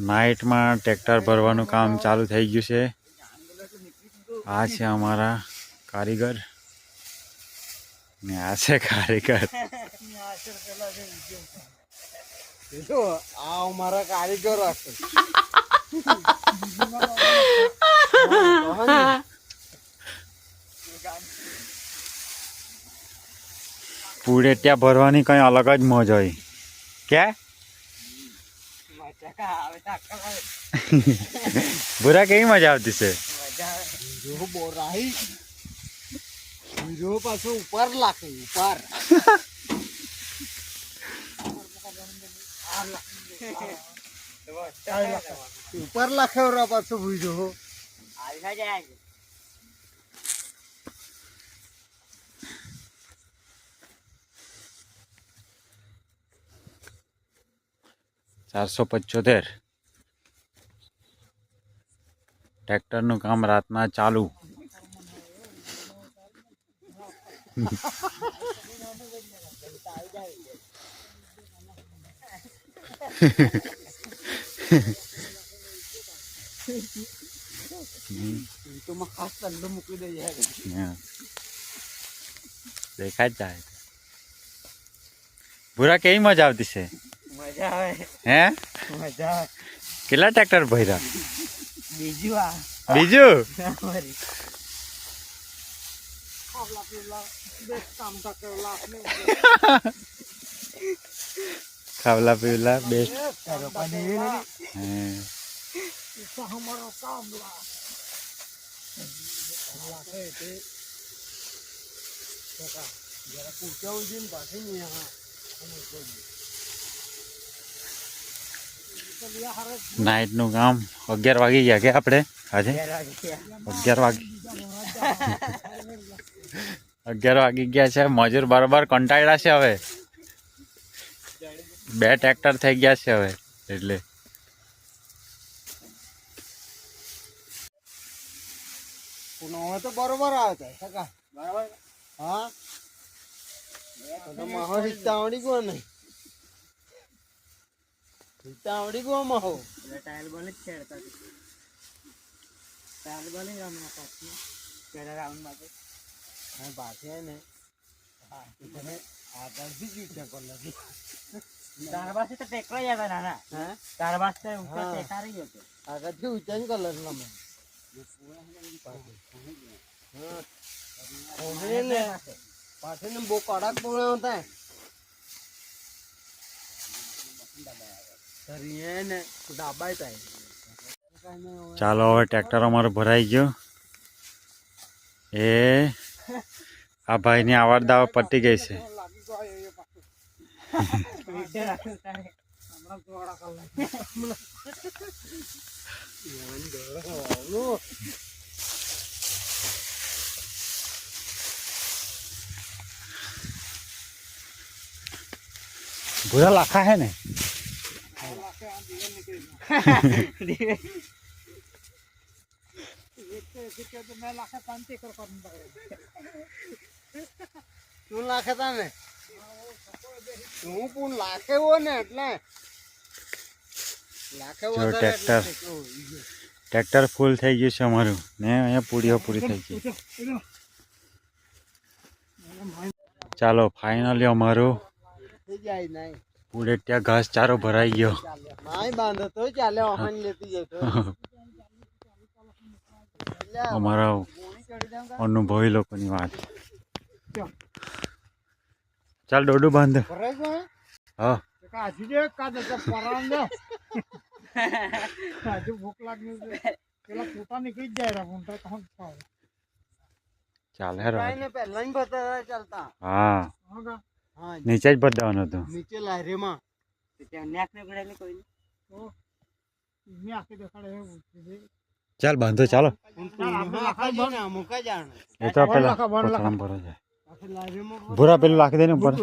નાઇટમાં tractor ભરવાનું કામ ચાલુ થઈ ગયું છે. આ છે અમારા કારીગર. ને આ છે કારીગર. આ અમારા કારીગરો ત્યાં ભરવાની કંઈ અલગ જ મોજ હોય. કે ભૂરા કેવી મજા આવતી છે જો બોરાહી જો પાછું ઉપર લાગે ઉપર ઉપર લાખે ઓરા પાછું ભૂજો ચારસો પંચોતેર ટ્રેક્ટરનું કામ રાતના ચાલુ તો માં ખાસ તંડો મૂકી દે યાર હા. દેખાય જ જાય ભૂરા કેવી મજા આવતી છે મજા આવે હે મજા આવે કેટલા ટ્રેક્ટર ભર્યા બીજું આ બીજું ખાવલા પીવલા બેસ્ટ જરા પૂછાવું છે ને પાછી નહીં હા નાઇટનું કામ અગિયાર વાગી ગયા કે આપણે? આજે? અગિયાર વાગી અગિયાર વાગી ગયા છે. મજૂર બરોબર કંટાળ્યા છે હવે. બે ટ્રેક્ટર થઈ ગયા છે હવે એટલે. બરોબર આવે હા માહોલ આવડી ગયો નહીં? તાવડી ગોમાં હો. ટાયલ બોલે જ છેડતા ટાઇલ બોલે જ રમણા પાછી પેલા રાઉન્ડ માટે હા પાસે ને. હા. તને આગળ બી જીત છે કોલ નથી. તારા પાસે તો ટેકરો જતા નાના. હા? તારા પાસે તો ઉપર ટેકા રહી હતો. આગળથી ઉચ્ચાઈ કલર નમે પાછળ ને બહુ કડક પણ હતા. ચાલો હવે ટ્રેક્ટર અમારું ભરાઈ ગયું. એ આ ભાઈની આવડ દાવ પટી ગઈ છે. ભૂરા લાખા હે ને? તું લાખે તા ને તું પણ લાખે હો ને એટલે લાખે જો વધારે ટ્રેક્ટર. એટલે ટેકો ઈ ગયો. ટ્રેક્ટર ફૂલ થઈ ગયું છે અમારું ને અહીંયા પૂરીઓ પૂરી થઈ ગઈ ચાલો ફાઇનલી અમારું થઈ જાય નહીં પૂરે ત્યાં ઘાસ ચારો ભરાઈ ગયો. માય બાંધો તો ચાલે જાય અમારા? અનુભવી લોકોની વાત. ચાલ દોડું બાંધ. હા. ચાલે હા. નીચે જ બતાવવાનું હતું. નીચે લારીમાં. ચાલ બાંધો ચાલો. મુકા જાણ. એ તો પેલા કોથળામાં ભરો જાય ભૂરા. પેલું લાખી દે ને ઉપર.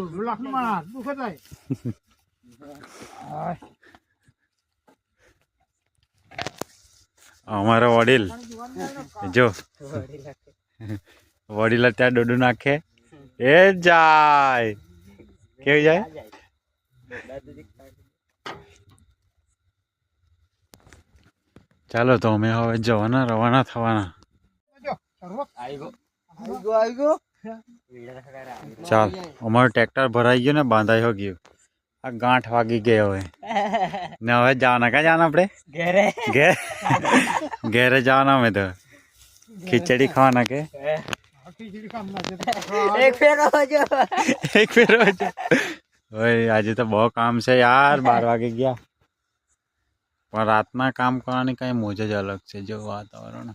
અમારો વડીલ. જો. વડીલ ત્યાં ડોડું નાખે. એ જાય. કેવું જાય ચાલો તો અમે હવે જવાના રવાના થવાના આવી ગયો આવી ગયો ચાલ અમારું ટ્રેક્ટર ભરાઈ ગયું ને બાંધાઈ હો ગયું આ ગાંઠ વાગી ગઈ હવે ને હવે જવાના ક્યાં જવાના આપણે ઘેરે ઘેર ઘેરે જવાના અમે તો ખીચડી ખાવાના કે એક ફેરો જો એક ફેરો છે ઓય આજે તો બહુ કામ છે યાર બાર વાગે ગયા પણ રાતના કામ કરવાની કઈ મોજ જ અલગ છે જો વાતાવરણ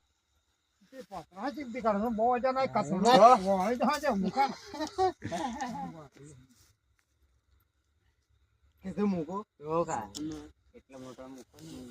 કીધું મૂકો જો કા એટલો મોટો મૂકો ને.